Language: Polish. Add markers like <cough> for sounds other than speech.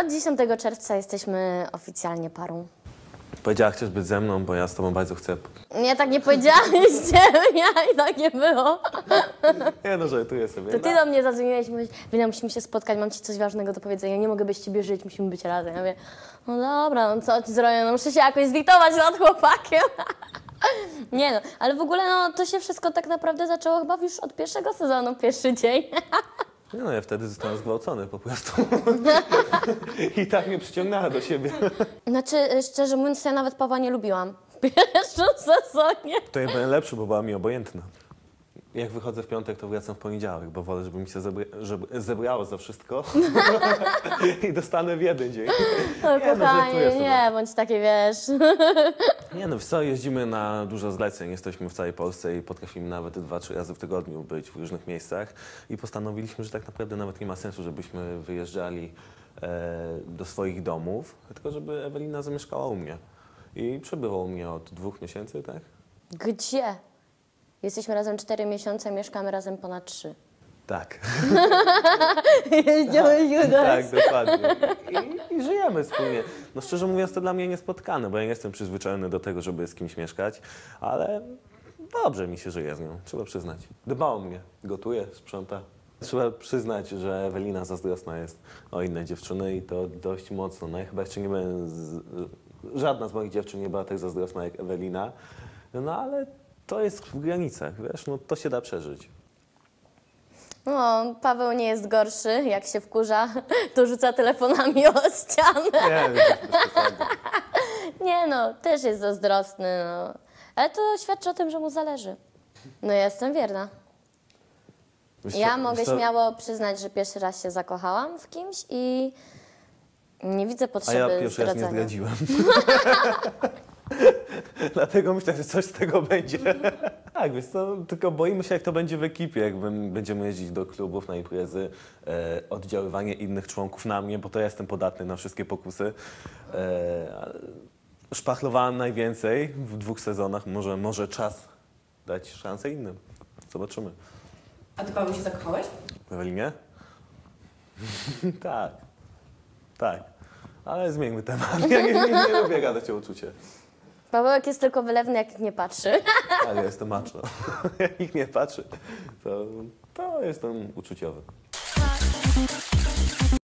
Od 10 czerwca jesteśmy oficjalnie parą. Powiedziała, chcesz być ze mną, bo ja z tobą bardzo chcę. Nie, tak nie powiedzieliście, <laughs> ja i tak nie było. Nie no, żartuję sobie. To ty do mnie zadzwoniłeś mówisz, Wina, musimy się spotkać, mam ci coś ważnego do powiedzenia, nie mogę bez ciebie żyć, musimy być razem. Ja mówię, no dobra, no co ci zrobię, no muszę się jakoś zwiktować nad chłopakiem. <laughs> Nie no, ale w ogóle no, to się wszystko tak naprawdę zaczęło chyba już od pierwszego sezonu, pierwszy dzień. <laughs> Nie no, ja wtedy zostałem zgwałcony po prostu. <laughs> I tak mnie przyciągnęła do siebie. Znaczy, y, szczerze mówiąc, ja nawet Pawła nie lubiłam w pierwszym <laughs> sezonie. To ja byłem lepszy, bo była mi obojętna. Jak wychodzę w piątek, to wracam w poniedziałek, bo wolę, żeby mi się zebra żeby zebrało za wszystko <laughs> i dostanę w jeden dzień. No, Nie, no, kochanie, sobie. nie, bądź taki, wiesz. Nie no, w co, jeździmy na dużo zleceń, jesteśmy w całej Polsce i potrafimy nawet dwa, trzy razy w tygodniu być w różnych miejscach i postanowiliśmy, że tak naprawdę nawet nie ma sensu, żebyśmy wyjeżdżali e, do swoich domów, tylko żeby Ewelina zamieszkała u mnie. I przebywa u mnie od dwóch miesięcy, tak? Gdzie? Jesteśmy razem 4 miesiące, mieszkamy razem ponad 3. Tak, Jeździłeś tak, dokładnie. I, I żyjemy wspólnie. No szczerze mówiąc, to dla mnie niespotkane, bo ja nie jestem przyzwyczajony do tego, żeby z kimś mieszkać, ale dobrze mi się żyje z nią, trzeba przyznać. Dba o mnie, gotuje, sprząta. Trzeba przyznać, że Ewelina zazdrosna jest o inne dziewczyny i to dość mocno. No ja chyba jeszcze nie byłem, z, żadna z moich dziewczyn nie była tak zazdrosna jak Ewelina, no ale to jest w granicach, wiesz, no to się da przeżyć. No, Paweł nie jest gorszy, jak się wkurza, <laughs> to rzuca telefonami o ścianę. Nie. <laughs> Nie no, też jest zazdrosny, no. Ale to świadczy o tym, że mu zależy. No ja jestem wierna. Wiesz Ja mogę wiesz śmiało przyznać, że pierwszy raz się zakochałam w kimś i nie widzę A potrzeby ja pierwszy raz nie zdradziłem. <laughs> <laughs> Dlatego myślę, że coś z tego będzie. <laughs> tak, wiesz co, tylko boimy się, jak to będzie w ekipie, jak będziemy jeździć do klubów na imprezy, e, oddziaływanie innych członków na mnie, bo to ja jestem podatny na wszystkie pokusy. E, szpachlowałem najwięcej w dwóch sezonach, może, może czas dać szansę innym. Zobaczymy. A ty Paweł się zakochałeś? W Ewelinie? <laughs> tak, tak. Ale zmieńmy temat. Ja nie, nie, nie lubię gadać o uczucie. Pawełek jest tylko wylewny, jak nie patrzy. <laughs> Ale ja jestem macho. <laughs> Jak nikt nie patrzy, to, to jestem uczuciowy.